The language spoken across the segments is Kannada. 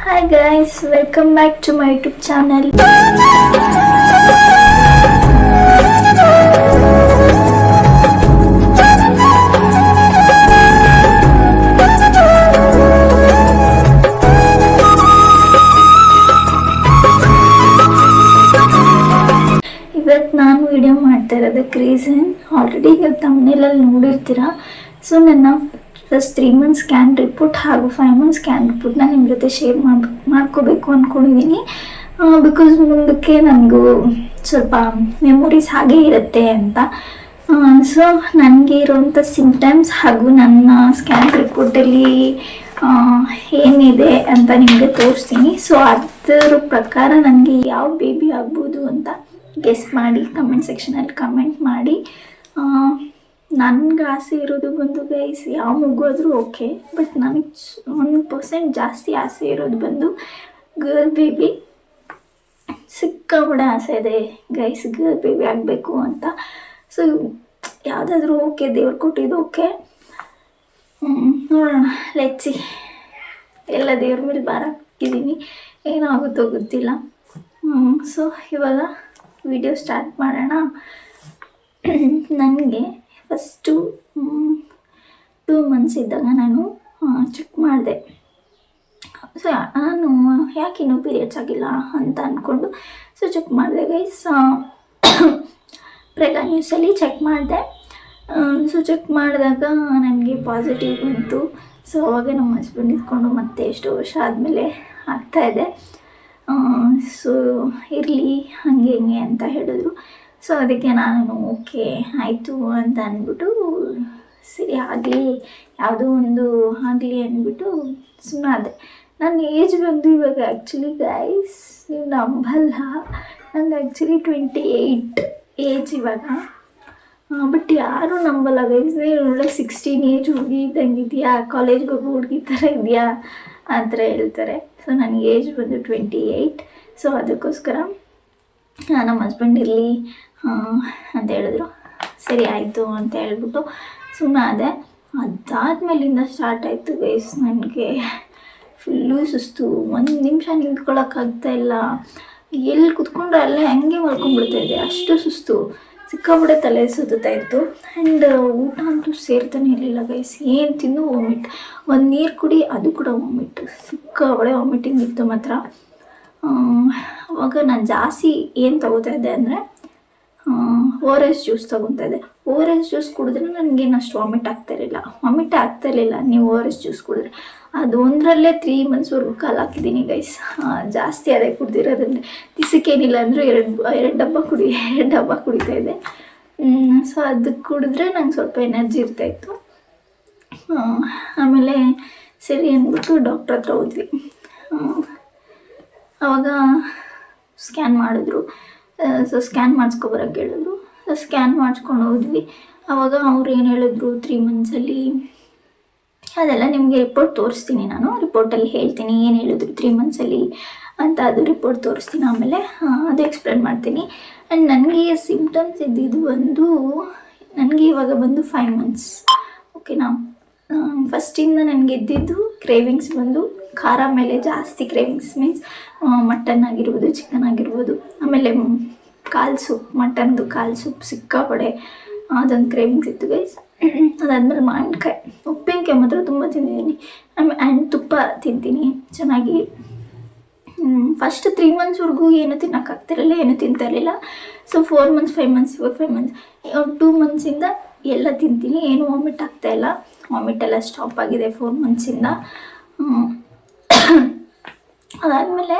Hi guys, welcome back to my YouTube channel. ಇವತ್ತು ನಾನು ವಿಡಿಯೋ ಮಾಡ್ತಾ ಇರೋದಕ್ಕೆ ರೀಸನ್ ಆಲ್ರೆಡಿ ನೀವು ತಮ್ಮನೇಲಲ್ಲಿ ನೋಡಿರ್ತೀರ ಸೊ ನನ್ನ first three months scan report ಹಾಗೂ ಫೈವ್ ಮಂತ್ಸ್ ಸ್ಕ್ಯಾನ್ ರಿಪೋರ್ಟ್ನ ನಿಮ್ಮ ಜೊತೆ ಶೇರ್ ಮಾಡಿ, ಮಾಡ್ಕೋಬೇಕು ಅಂದ್ಕೊಂಡಿದ್ದೀನಿ ಬಿಕಾಸ್ ಮುಂದಕ್ಕೆ ನನಗೂ ಸ್ವಲ್ಪ ಮೆಮೊರೀಸ್ ಹಾಗೆ ಇರುತ್ತೆ ಅಂತ. ಸೊ ನನಗೆ ಇರುವಂಥ ಸಿಂಪ್ಟಮ್ಸ್ ಹಾಗೂ ನನ್ನ ಸ್ಕ್ಯಾನ್ ರಿಪೋರ್ಟಲ್ಲಿ ಏನಿದೆ ಅಂತ ನಿಮಗೆ ತೋರಿಸ್ತೀನಿ. ಸೊ ಅದರ ಪ್ರಕಾರ ನನಗೆ ಯಾವ ಬೇಬಿ ಆಗ್ಬೋದು ಅಂತ ಗೆಸ್ ಮಾಡಿ ಕಮೆಂಟ್ ಸೆಕ್ಷನಲ್ಲಿ ಕಮೆಂಟ್ ಮಾಡಿ. ನನಗೆ ಆಸೆ ಇರೋದು ಬಂದು ಗೈಸ್ ಯಾವ ಮಗು ಆದರೂ ಓಕೆ ಬಟ್ ನನಗೆ ಒಂದು ಪರ್ಸೆಂಟ್ ಜಾಸ್ತಿ ಆಸೆ ಇರೋದು ಬಂದು ಗರ್ಲ್ ಬೇಬಿ ಸಿಕ್ಕಾಬಿಡ ಆಸೆ ಇದೆ. ಗೈಸ್ ಗರ್ಲ್ ಬೇಬಿ ಆಗಬೇಕು ಅಂತ. ಸೊ ಯಾವುದಾದ್ರೂ ಓಕೆ ದೇವ್ರು ಕೊಟ್ಟಿದ್ದು ಓಕೆ ನೋಡೋಣ. ಲೆಚ್ಚಿ ಎಲ್ಲ ದೇವ್ರ ಮೇಲೆ ಭಾರ ಹಾಕಿದ್ದೀನಿ. ಏನಾಗುತ್ತೋ ಗೊತ್ತಿಲ್ಲ. ಸೊ ಇವಾಗ ವಿಡಿಯೋ ಸ್ಟಾರ್ಟ್ ಮಾಡೋಣ. ನನಗೆ ಫಸ್ಟು ಟೂ ಮಂತ್ಸ್ ಇದ್ದಾಗ ನಾನು ಚೆಕ್ ಮಾಡಿದೆ. ಸೊ ನಾನು ಯಾಕೆ ಇನ್ನೂ ಪೀರಿಯಡ್ಸ್ ಆಗಿಲ್ಲ ಅಂತ ಅಂದ್ಕೊಂಡು ಸೊ ಚೆಕ್ ಮಾಡಿದೆ ಗೈಸ್ ಪ್ರೆಗಾ ನ್ಯೂಸಲ್ಲಿ ಚೆಕ್ ಮಾಡಿದೆ. ಸೊ ಚೆಕ್ ಮಾಡಿದಾಗ ನನಗೆ ಪಾಸಿಟಿವ್ ಬಂತು. ಸೊ ಅವಾಗ ನಮ್ಮ ಹಸ್ಬೆಂಡ್ ಇದ್ಕೊಂಡು ಮತ್ತೆ ಎಷ್ಟು ವರ್ಷ ಆದಮೇಲೆ ಆಗ್ತಾಯಿದೆ ಸೊ ಇರಲಿ, ಹಾಗೆ ಹಿಂಗೆ ಅಂತ ಹೇಳಿದ್ರು. ಸೊ ಅದಕ್ಕೆ ನಾನು, ಓಕೆ, ಆಯಿತು ಅಂತ ಅಂದ್ಬಿಟ್ಟು, ಸರಿ, ಆಗಲಿ. ಯಾವುದೋ ಒಂದು ಆಗಲಿ ಅಂದ್ಬಿಟ್ಟು ಸುಮ್ಮನಾದೆ ನನ್ನ ಏಜ್ ಬಂದು ಇವಾಗ ಆ್ಯಕ್ಚುಲಿ ಗೈಸ್ ನೀವು ನಂಬಲ್ಲ. ನಂಗೆ ಆ್ಯಕ್ಚುಲಿ ಟ್ವೆಂಟಿ ಏಯ್ಟ್ ಏಜ್ ಇವಾಗ ಬಟ್ ಯಾರೂ ನಂಬಲ್ಲ ಗೈಸ್ ನೀನು ಸಿಕ್ಸ್ಟೀನ್ ಏಜ್ ಹುಡುಗಿ ಇದ್ದಂಗೆ ಕಾಲೇಜ್ಗೆ ಹೋಗಿ ಹುಡುಗಿ ಥರ ಇದೆಯಾ ಅಂತ ಹೇಳ್ತಾರೆ. ಸೊ ನನಗೆ ಏಜ್ ಬಂದು ಟ್ವೆಂಟಿ ಏಯ್ಟ್ ಸೊ ಅದಕ್ಕೋಸ್ಕರ ನಮ್ಮ ಹಸ್ಬೆಂಡ್ ಇರಲಿ. ಅಂತ ಹೇಳಿದ್ರು. ಸರಿ, ಆಯಿತು ಅಂತ ಹೇಳ್ಬಿಟ್ಟು ಸುಮ್ಮನೆ ಅದೇ ಅದಾದ್ಮೇಲಿಂದ ಸ್ಟಾರ್ಟ್ ಆಯಿತು ಗೈಸ್ ನನಗೆ ಫುಲ್ಲು ಸುಸ್ತು. ಒಂದು ನಿಮಿಷ ನಿಂತ್ಕೊಳ್ಳೋಕ್ಕಾಗ್ತಾ ಇಲ್ಲ. ಎಲ್ಲಿ ಕುತ್ಕೊಂಡ್ರೆ ಅಲ್ಲೇ ಹಂಗೆ ಮಾಡ್ಕೊಂಡ್ಬಿಡ್ತಾ ಇದೆ ಅಷ್ಟು ಸುಸ್ತು. ಸಿಕ್ಕಾಬಿಡೆ ತಲೆ ಸುತ್ತಾ ಇತ್ತು. ಆ್ಯಂಡ್ ಊಟ ಅಂತೂ ಸೇರ್ತಾನೆ ಇರಲಿಲ್ಲ ಗೈಸ್ ಏನು ತಿನ್ನು ವಾಮಿಟ್ ಒಂದು ನೀರು ಕುಡಿ, ಅದು ಕೂಡ ವಾಮಿಟ್ ಸಿಕ್ಕಾಬಡೆ ವಾಮಿಟಿಂಗ್ ಇತ್ತು ಮಾತ್ರ. ಅವಾಗ ನಾನು ಜಾಸ್ತಿ ಏನು ತಗೋತಾ ಇದ್ದೆ ಅಂದರೆ ಓ ಆರ್ ಎಸ್ ಜ್ಯೂಸ್ ತೊಗೊತಾ ಇದ್ದೆ ಓ ಆರ್ ಎಸ್ ಜ್ಯೂಸ್ ಕುಡಿದ್ರೆ ನನಗೇನು ಅಷ್ಟು ವಾಮಿಟ್ ಆಗ್ತಾ ಇರಲಿಲ್ಲ. ವಾಮಿಟ್ ಆಗ್ತಾ ಇರಲಿಲ್ಲ. ನೀವು ಆರ್ ಎಸ್ ಜ್ಯೂಸ್ ಕುಡಿದ್ರೆ. ಅದು ಒಂದರಲ್ಲೇ ತ್ರೀ ಮಂತ್ಸ್ವರೆಗೂ ಕಾಲು ಹಾಕಿದ್ದೀನಿ ಗೈಸ್ ಜಾಸ್ತಿ ಅದೇ ಕುಡ್ದಿರೋದಂದ್ರೆ ದಿಸಕ್ಕೇನಿಲ್ಲ ಅಂದರೂ ಎರಡು ಎರಡು ಡಬ್ಬ ಕುಡಿ, ಎರಡು ಡಬ್ಬ ಕುಡಿತಾ ಇದೆ. ಸೊ ಅದು ಕುಡಿದ್ರೆ ನಂಗೆ ಸ್ವಲ್ಪ ಎನರ್ಜಿ ಇರ್ತಾಯಿತ್ತು ಆಮೇಲೆ ಸರಿ ಅಂದ್ಬಿಟ್ಟು ಡಾಕ್ಟ್ರ್ ಹತ್ರ ಹೋದ್ವಿ. ಆವಾಗ ಸ್ಕ್ಯಾನ್ ಮಾಡಿದ್ರು. ಸೊ ಸ್ಕ್ಯಾನ್ ಮಾಡಿಸ್ಕೊಬರಕ್ಕೆ ಹೇಳಿದ್ರು. ಸೊ ಸ್ಕ್ಯಾನ್ ಮಾಡಿಸ್ಕೊಂಡು ಹೋದ್ವಿ. ಆವಾಗ ಅವ್ರು ಏನು ಹೇಳಿದ್ರು? ತ್ರೀ ಮಂತ್ಸಲ್ಲಿ ಅದೆಲ್ಲ ನಿಮಗೆ ರಿಪೋರ್ಟ್ ತೋರಿಸ್ತೀನಿ ನಾನು. ರಿಪೋರ್ಟಲ್ಲಿ ಹೇಳ್ತೀನಿ ಏನು ಹೇಳಿದ್ರು ತ್ರೀ ಮಂತ್ಸಲ್ಲಿ ಅಂತ ಅದು ರಿಪೋರ್ಟ್ ತೋರಿಸ್ತೀನಿ ಆಮೇಲೆ ಅದು ಎಕ್ಸ್ಪ್ಲೇನ್ ಮಾಡ್ತೀನಿ. ಆ್ಯಂಡ್ ನನಗೆ ಸಿಮ್ಟಮ್ಸ್ ಇದ್ದಿದ್ದು ಬಂದು ನನಗೆ ಇವಾಗ ಬಂದು ಫೈವ್ ಮಂತ್ಸ್ ಓಕೆನಾ ಫಸ್ಟಿಂದ ನನಗೆ ಇದ್ದಿದ್ದು ಕ್ರೇವಿಂಗ್ಸ್ ಬಂದು ಖಾರ ಮೇಲೆ ಜಾಸ್ತಿ ಕ್ರೇವಿಂಗ್ಸ್ ಮೀನ್ಸ್ ಮಟನ್ ಆಗಿರ್ಬೋದು ಚಿಕನ್ ಆಗಿರ್ಬೋದು, ಆಮೇಲೆ ಕಾಲು ಸೂಪ್ ಮಟನ್ದು ಕಾಲು ಸೂಪ್ ಸಿಕ್ಕಾಪಡೆ ಅದೊಂದು ಕ್ರೇವಿಂಗ್ಸ್ ಇತ್ತು ಗೈಸ್ ಅದಾದಮೇಲೆ ಮಾವಿನಕಾಯಿ, ಉಪ್ಪಿನಕಾಯಿ ಮಾತ್ರ ತುಂಬ ತಿಂದಿದ್ದೀನಿ. ಆಮೇಲೆ ಆ್ಯಂಡ್ ತುಪ್ಪ ತಿಂತೀನಿ, ಚೆನ್ನಾಗಿ. ಫಸ್ಟ್ ತ್ರೀ ಮಂತ್ಸ್ವರೆಗೂ ಏನು ತಿನ್ನೋಕ್ಕಾಗ್ತಿರಲಿಲ್ಲ, ಏನು ತಿಂತಾ ಇರಲಿಲ್ಲ. So four months five months five months two ಮಂತ್ಸಿಂದ ಎಲ್ಲ ತಿಂತೀನಿ, ಏನು ವಾಮಿಟ್ ಆಗ್ತಾಯಿಲ್ಲ ವಾಮಿಟ್ ಎಲ್ಲ ಸ್ಟಾಪ್ ಆಗಿದೆ ಫೋರ್ ಮಂತ್ಸಿಂದ ಅದಾದಮೇಲೆ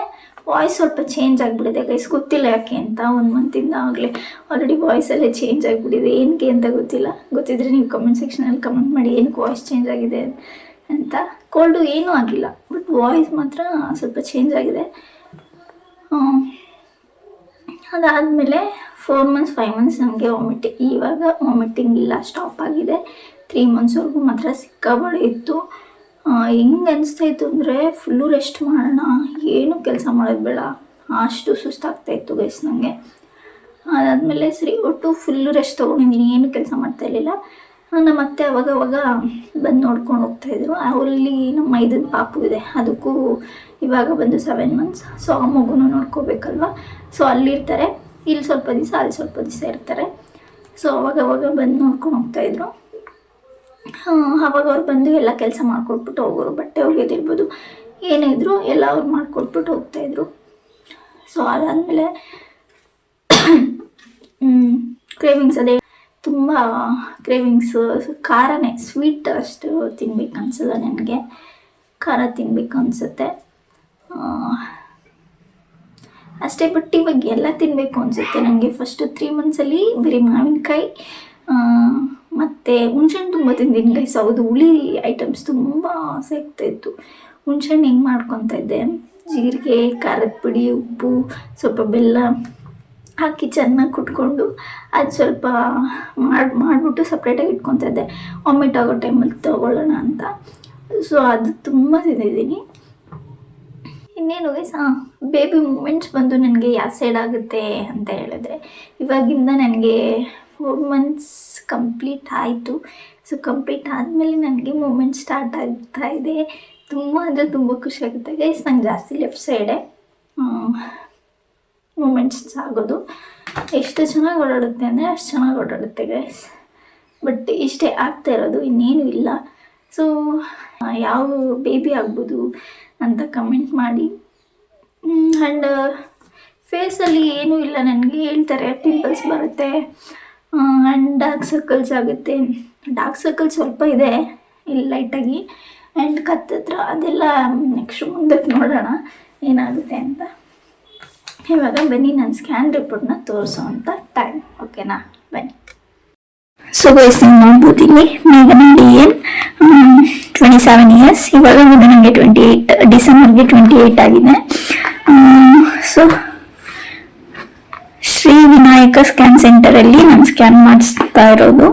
ವಾಯ್ಸ್ ಸ್ವಲ್ಪ ಚೇಂಜ್ ಆಗಿಬಿಟ್ಟಿದೆ ಗೈಸ್ ಗೊತ್ತಿಲ್ಲ ಯಾಕೆ ಅಂತ, ಒಂದು ಮಂತಿಂದ ಆಗಲೇ. ಆಲ್ರೆಡಿ ವಾಯ್ಸಲ್ಲೇ ಚೇಂಜ್ ಆಗಿಬಿಟ್ಟಿದೆ. ಏನಕ್ಕೆ ಅಂತ ಗೊತ್ತಿಲ್ಲ. ಗೊತ್ತಿದ್ರೆ ನೀವು ಕಮೆಂಟ್ ಸೆಕ್ಷನಲ್ಲಿ ಕಮೆಂಟ್ ಮಾಡಿ ಏನಕ್ಕೆ ವಾಯ್ಸ್ ಚೇಂಜ್ ಆಗಿದೆ ಅಂತ. ಕೋಲ್ಡು ಏನೂ ಆಗಿಲ್ಲ ಬಟ್ ವಾಯ್ಸ್ ಮಾತ್ರ ಸ್ವಲ್ಪ ಚೇಂಜ್ ಆಗಿದೆ. ಅದಾದಮೇಲೆ ಫೋರ್ ಮಂತ್ಸ್ ಫೈವ್ ಮಂತ್ಸ್ ನನಗೆ ವಾಮಿಟಿಂಗ್ ಇವಾಗ ವಾಮಿಟಿಂಗ್ ಇಲ್ಲ ಸ್ಟಾಪ್ ಆಗಿದೆ. ತ್ರೀ ಮಂತ್ಸ್ವರೆಗೂ ಮಾತ್ರ ಸಿಕ್ಕಾಬಳೆ ಇತ್ತು. ಹೆಂಗೆ ಅನಿಸ್ತಾ ಇತ್ತು ಅಂದರೆ ಫುಲ್ಲು ರೆಸ್ಟ್ ಮಾಡೋಣ, ಏನು ಕೆಲಸ ಮಾಡೋದು ಬೇಡ. ಅಷ್ಟು ಸುಸ್ತಾಗ್ತಾ ಇತ್ತು ಗೈಸ್ ನನಗೆ ಅದಾದಮೇಲೆ ಸರಿ, ಒಟ್ಟು ಫುಲ್ಲು ರೆಸ್ಟ್ ತೊಗೊಂಡಿದ್ದೀನಿ, ಏನು ಕೆಲಸ ಮಾಡ್ತಾ ಇರಲಿಲ್ಲ. ನಮ್ಮ ಅತ್ತೆ ಅವಾಗ ಅವಾಗ ಬಂದು ನೋಡ್ಕೊಂಡು ಹೋಗ್ತಾಯಿದ್ರು ಅಲ್ಲಿ ನಮ್ಮ ಮೈದನ ಪಾಪು ಇದೆ. ಅದಕ್ಕೂ ಇವಾಗ ಬಂದು ಸೆವೆನ್ ಮಂತ್ಸ್ ಸೊ ಆ ಮಗುನು ನೋಡ್ಕೋಬೇಕಲ್ವ? ಸೊ ಅಲ್ಲಿರ್ತಾರೆ. ಇಲ್ಲಿ ಸ್ವಲ್ಪ ದಿವಸ, ಅಲ್ಲಿ ಸ್ವಲ್ಪ ದಿವಸ ಇರ್ತಾರೆ. ಸೊ ಅವಾಗ ಅವಾಗ ಬಂದು ನೋಡ್ಕೊಂಡು ಹೋಗ್ತಾಯಿದ್ರು ಅವಾಗ ಅವ್ರು ಬಂದು ಎಲ್ಲ ಕೆಲಸ ಮಾಡಿಕೊಟ್ಬಿಟ್ಟು ಹೋಗೋರು, ಬಟ್ಟೆ ಒಗೆದಿರ್ಬೋದು, ಏನೇ ಇದ್ರು ಎಲ್ಲ ಅವ್ರು ಮಾಡಿಕೊಟ್ಬಿಟ್ಟು ಹೋಗ್ತಾಯಿದ್ರು ಸೊ ಅದಾದಮೇಲೆ ಕ್ರೇವಿಂಗ್ಸ್ ಅದೇ ತುಂಬ ಕ್ರೇವಿಂಗ್ಸು ಖಾರನೇ ಸ್ವೀಟ್ ಅಷ್ಟು ತಿನ್ಬೇಕು ಅನಿಸಲ್ಲ ನನಗೆ. ಖಾರ ತಿನ್ಬೇಕು ಅನಿಸುತ್ತೆ. ಅಷ್ಟೇ ಬಟ್ ಇವಾಗ ಎಲ್ಲ ತಿನ್ನಬೇಕು ಅನಿಸುತ್ತೆ ನನಗೆ. ಫಸ್ಟು ತ್ರೀ ಮಂತ್ಸಲ್ಲಿ ಬರೀ ಮಾವಿನಕಾಯಿ ಮತ್ತು ಹುಣ್ಸೆಹಣ್ಣು ತುಂಬ ತಿಂದಿನಿ ಗೈಸ್ ಹೌದು, ಹುಳಿ ಐಟಮ್ಸ್ ತುಂಬ ಆಸೆ ಇತ್ತು. ಹುಣ್ಸೆಹಣ್ಣು ಹೆಂಗೆ ಮಾಡ್ಕೊತಾ ಇದ್ದೆ? ಜೀರಿಗೆ, ಖಾರದ ಪುಡಿ, ಉಪ್ಪು, ಸ್ವಲ್ಪ ಬೆಲ್ಲ. ಹಾಕಿ ಚೆನ್ನಾಗಿ ಕುಟ್ಕೊಂಡು ಅದು ಸ್ವಲ್ಪ ಮಾಡಿ, ಮಾಡಿಬಿಟ್ಟು ಸಪ್ರೇಟಾಗಿ ಇಟ್ಕೊತಿದ್ದೆ ವಾಮಿಟ್ ಆಗೋ ಟೈಮಲ್ಲಿ ತೊಗೊಳ್ಳೋಣ ಅಂತ. ಸೊ ಅದು ತುಂಬ ತಿಂದಿದ್ದೀನಿ. ಇನ್ನೇನು ಗೈಸ್ ಹಾಂ ಬೇಬಿ ಮೂಮೆಂಟ್ಸ್ ಬಂದು ನನಗೆ ಯಾವ ಸೈಡ್ ಆಗುತ್ತೆ ಅಂತ ಹೇಳಿದ್ರೆ, ಇವಾಗಿಂದ ನನಗೆ ಫೋರ್ ಮಂತ್ಸ್ ಕಂಪ್ಲೀಟ್ ಆಯಿತು. ಸೊ ಕಂಪ್ಲೀಟ್ ಆದಮೇಲೆ ನನಗೆ ಮೂಮೆಂಟ್ ಸ್ಟಾರ್ಟ್ ಆಗ್ತಾ ಇದೆ. ತುಂಬ ಅಂದರೆ ತುಂಬ ಖುಷಿ ಆಗುತ್ತೆ. ಗೈಸ್ ನಂಗೆ ಜಾಸ್ತಿ ಲೆಫ್ಟ್ ಸೈಡೆ ಮೂಮೆಂಟ್ಸ್ ಆಗೋದು ಎಷ್ಟು ಚೆನ್ನಾಗಿ ಓಡಾಡುತ್ತೆ ಅಂದರೆ ಅಷ್ಟು ಚೆನ್ನಾಗಿ ಓಡಾಡುತ್ತೆ ಗೈಸ್ ಬಟ್ ಇಷ್ಟೇ ಆಗ್ತಾ ಇರೋದು, ಇನ್ನೇನು ಇಲ್ಲ. ಸೊ ಯಾವ ಬೇಬಿ ಆಗ್ಬೋದು ಅಂತ ಕಮೆಂಟ್ ಮಾಡಿ. ಆ್ಯಂಡ್ ಫೇಸಲ್ಲಿ ಏನೂ ಇಲ್ಲ ನನಗೆ. ಹೇಳ್ತಾರೆ ಪಿಂಪಲ್ಸ್ ಬರುತ್ತೆ. ಆ್ಯಂಡ್ ಡಾರ್ಕ್ ಸರ್ಕಲ್ಸ್ ಆಗುತ್ತೆ. ಡಾರ್ಕ್ ಸರ್ಕಲ್ ಸ್ವಲ್ಪ ಇದೆ, ಇಲ್ಲಿ ಲೈಟಾಗಿ ಆ್ಯಂಡ್ ಕತ್ತತ್ರ ಅದೆಲ್ಲ ನೆಕ್ಸ್ಟ್ ಮುಂದಕ್ಕೆ ನೋಡೋಣ, ಏನಾಗುತ್ತೆ ಅಂತ. ಇವಾಗ ಬನ್ನಿ, ನಾನು ಸ್ಕ್ಯಾನ್ ರಿಪೋರ್ಟ್ನ ಅಂತ ಟೈಮ್ ಓಕೆನಾ ಬನ್ನಿ. ಸೊ ಗೈಸ್ ನೀವು ನೋಡ್ಬೋದು ಇಲ್ಲಿ ಮೇಘನ D N twenty seven years ಇವಾಗ ನನಗೆ ಟ್ವೆಂಟಿ ಏಯ್ಟ್ ಡಿಸೆಂಬರ್ಗೆ ಟ್ವೆಂಟಿ ಏಯ್ಟ್ ಆಗಿದೆ ಸೊ ಶ್ರೀ ವಿನಾಯಕ ಸ್ಕ್ಯಾನ್ ಸೆಂಟರಲ್ಲಿ ನಾನು ಸ್ಕ್ಯಾನ್ ಮಾಡಿಸ್ತಾ ಇರೋದು.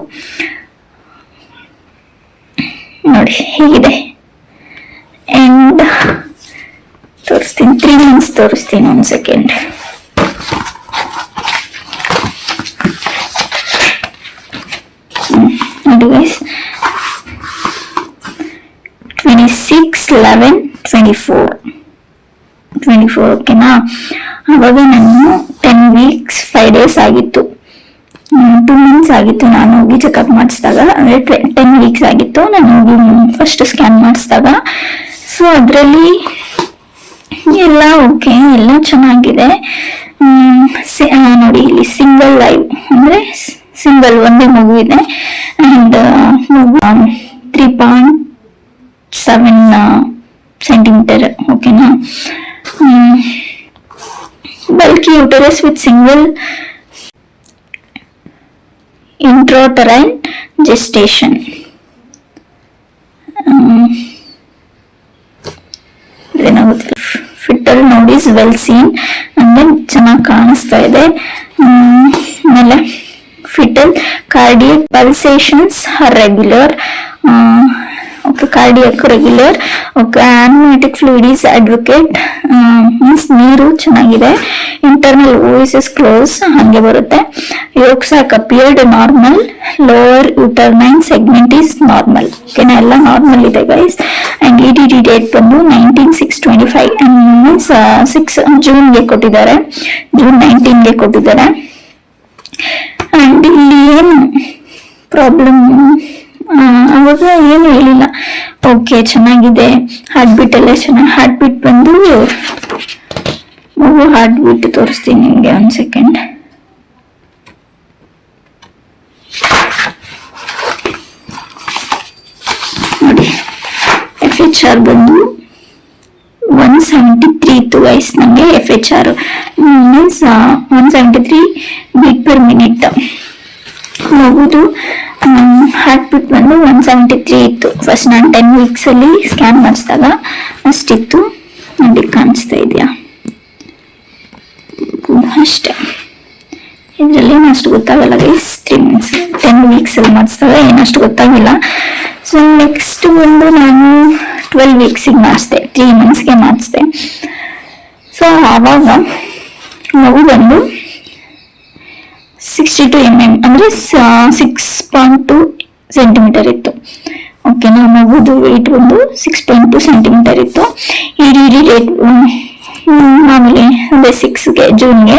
ನೋಡಿ, ಹೇಗಿದೆ ಆ್ಯಂಡ್ ತೋರಿಸ್ತೀನಿ. ತ್ರೀ ಮಂತ್ಸ್ ತೋರಿಸ್ತೀನಿ ಒಂದು second twenty six eleven twenty four twenty four ಓಕೆನಾ ಅವಾಗ ನಾನು ಟೆನ್ ವೀಕ್ಸ್ ಫೈವ್ ಡೇಸ್ ಆಗಿತ್ತು. ಟೂ ಮಂತ್ಸ್ ಆಗಿತ್ತು ನಾನು ಹೋಗಿ ಚೆಕಪ್ ಮಾಡಿಸಿದಾಗ. ಅಂದರೆ ಟೆನ್ ವೀಕ್ಸ್ ಆಗಿತ್ತು. ನಾನು ಹೋಗಿ ಫಸ್ಟ್ ಸ್ಕ್ಯಾನ್ ಮಾಡಿಸಿದಾಗ. ಸೊ ಅದರಲ್ಲಿ ಎಲ್ಲ ಓಕೆ ಎಲ್ಲ ಚೆನ್ನಾಗಿದೆ. ನೋಡಿ, ಇಲ್ಲಿ ಸಿಂಗಲ್ ಲೈವ್ ಅಂದರೆ ಸಿಂಗಲ್ ಒಂದೇ ಮಗು ಇದೆ. ಆ್ಯಂಡ್ ಮಗು ತ್ರೀ ಪಾಯಿಂಟ್ ಸೆವೆನ್ ಸೆಂಟಿಮೀಟರ್ ಓಕೆನಾ bulky uterus with single intrauterine gestation ಏನಾಗುತ್ತೆ ಫಿಟ್ಟರ್ ನೋಡಿ ವೆಲ್ ಸೀನ್ ಅಂದ್ರೆ ಚೆನ್ನಾಗಿ ಕಾಣಿಸ್ತಾ ಇದೆ. ಆಮೇಲೆ fetal cardiac pulsations regular okay cardiac regular okay amniotic fluid is advocate means ನೀರು ಚೆನ್ನಾಗಿದೆ. ಇಂಟರ್ನಲ್ ಓಯಿಸ್ ಇಸ್ ಕ್ಲೋಸ್ ಹಾಗೆ ಬರುತ್ತೆ. Yolk sac appeared normal lower uterine segment is normal ಓಕೆನಾ ಎಲ್ಲ ನಾರ್ಮಲ್ ಇದೆ guys and E D D date ಬಂದು nineteen six twenty five means six ಜೂನ್ಗೆ ಕೊಟ್ಟಿದ್ದಾರೆ. ಜೂನ್ ನೈನ್ಟೀನ್ಗೆ ಕೊಟ್ಟಿದ್ದಾರೆ. ಆ್ಯಂಡ್ ಇಲ್ಲಿ ಏನು ಪ್ರಾಬ್ಲಮ್ ಅವಾಗ ಏನು ಹೇಳಿಲ್ಲ. ಓಕೆ ಚೆನ್ನಾಗಿದೆ. ಹಾರ್ಟ್ ಬೀಟ್ ಎಲ್ಲ ಚೆನ್ನಾಗಿ ಹಾರ್ಟ್ ಬೀಟ್ ಬಂದು ಮಗು ಹಾರ್ಟ್ ಬೀಟ್ ತೋರಿಸ್ತೀನಿ ನಿಮಗೆ ಒಂದು ಸೆಕೆಂಡ್ ನೋಡಿ ಎಫ್ ಎಚ್ ಆರ್ ಬಂದು ಒನ್ ಸೆವೆಂಟಿ ತ್ರೀ ಇತ್ತು ವಯಸ್ಸು ನನಗೆ F H R means one seventy three beat per minute ಹೋಗುದು ಹಾರ್ಟ್ ಬೀಟ್ ಬಂದು ಒನ್ ಸೆವೆಂಟಿ ತ್ರೀ ಇತ್ತು. ಫಸ್ಟ್ ನಾನು ಟೆನ್ ವೀಕ್ಸಲ್ಲಿ ಸ್ಕ್ಯಾನ್ ಮಾಡಿಸಿದಾಗ ಅಷ್ಟಿತ್ತು. ನೋಡಿ, ಕಾಣಿಸ್ತಾ ಇದೆಯಾ? ಅಷ್ಟೇ. ಇದರಲ್ಲಿ ಏನಷ್ಟು ಗೊತ್ತಾಗಲ್ಲ ಗೈಸ್ ತ್ರೀ ಮಂತ್ಸ್ ಟೆನ್ ವೀಕ್ಸಲ್ಲಿ ಮಾಡಿಸಿದಾಗ ಏನಷ್ಟು ಗೊತ್ತಾಗಿಲ್ಲ. ಸೊ ನೆಕ್ಸ್ಟ್ ಬಂದು ನಾನು ಟ್ವೆಲ್ ವೀಕ್ಸಿಗೆ ಮಾಡಿಸ್ದೆ. ತ್ರೀ ಮಂತ್ಸ್ಗೆ ಮಾಡಿಸ್ದೆ. ಸೊ ಆವಾಗ, ಮಗು ಬಂದು ಸಿಕ್ಸ್ಟಿ ಟು ಎಂ ಎಂ ಅಂದರೆ ಸಿಕ್ಸ್ ಪಾಯಿಂಟ್ ಟು ಸೆಂಟಿಮೀಟರ್ ಇತ್ತು. ಓಕೆನಾ ಮಗುದು ವೆಯ್ಟ್ ಬಂದು ಸಿಕ್ಸ್ ಪಾಯಿಂಟ್ ಟು ಸೆಂಟಿಮೀಟರ್ ಇತ್ತು. ಇಡೀ ಇಡೀ ಡೇಟ್ ಮಾಮೂಲಿ ಅಂದರೆ ಸಿಕ್ಸ್ಗೆ ಜೂನ್ಗೆ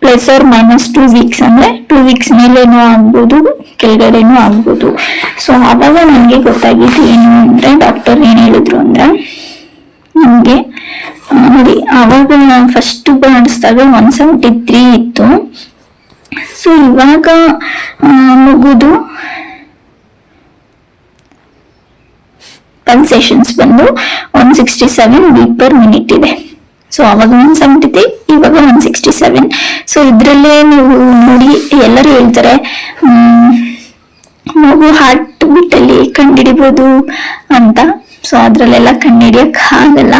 plus or minus two weeks ಅಂದರೆ ಟೂ ವೀಕ್ಸ್ ಮೇಲೇನೂ ಆಗ್ಬೋದು, ಕೆಳಗಡೆನೂ ಆಗ್ಬೋದು. ಸೊ ಆವಾಗ ನನಗೆ ಗೊತ್ತಾಗಿದ್ದು ಏನು ಅಂದರೆ ಡಾಕ್ಟರ್ ಏನು ಹೇಳಿದ್ರು ಅಂದರೆ ನಮಗೆ ನೋಡಿ, ಆವಾಗ ಫಸ್ಟ್ ಮಾಡಿಸಿದಾಗ ಒನ್ ಸೆವೆಂಟಿ ತ್ರೀ ಇತ್ತು. ಸೊ ಇವಾಗ ಮುಗಿದು. ಪಲ್ಸೇಷನ್ಸ್ ಬಂದು one sixty seven beat per minute ಇದೆ. ಸೊ ಅವಾಗ ಒನ್ ಸೆವೆಂಟಿ ತ್ರೀ ಇವಾಗ ಒನ್ ಸಿಕ್ಸ್ಟಿ ಸೆವೆನ್ ಸೊ ಇದರಲ್ಲೇ ನೀವು ನೋಡಿ, ಎಲ್ಲರೂ ಹೇಳ್ತಾರೆ ಮಗು ಹಾರ್ಟ್ ಬಿಟ್ಟಲ್ಲಿ ಕಂಡಿಡಿಬೋದು ಅಂತ. ಸೊ ಅದರಲ್ಲೆಲ್ಲ ಕಂಡಿಡಿಯಕ್ ಆಗಲ್ಲ.